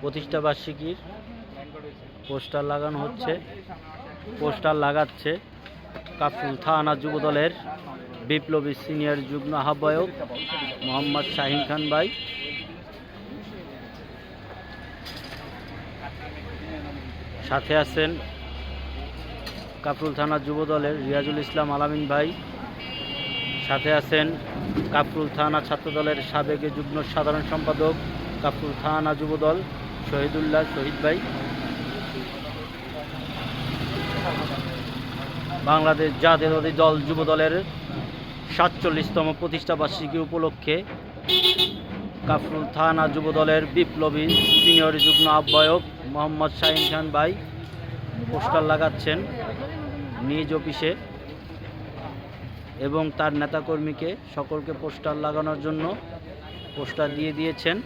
প্রতিষ্ঠা বার্ষিকীর পোস্টার লাগানো হচ্ছে। পোস্টার লাগাচ্ছে কাফরুল থানা যুব দলের বিপ্লবী সিনিয়র যুগ্ম আহ্বায়ক মোহাম্মদ শাহিন খান ভাই। সাথে আছেন কাফরুল থানা যুব দলের রিয়াজুল ইসলাম আলামিন ভাই। সাথে আছেন কাফরুল থানা ছাত্র দলের সাবেক যুগ্ম সাধারণ সম্পাদক কাফরুল থানা যুব দল শহীদুল্লাহ শহীদ ভাই। বাংলাদেশ জাতীয়তাবাদী দল যুব দলের সাতচল্লিশতম প্রতিষ্ঠা বার্ষিকী উপলক্ষে কাফরুল থানা যুব দলের বিপ্লবী সিনিয়র যুগ্ম আহ্বায়ক মোহাম্মদ শাহিন খান ভাই পোস্টার লাগাচ্ছেন। নিজ অফিসে এবং তার নেতাকর্মীকে সকলকে পোস্টার লাগানোর জন্য পোস্টার দিয়ে দিয়েছেন।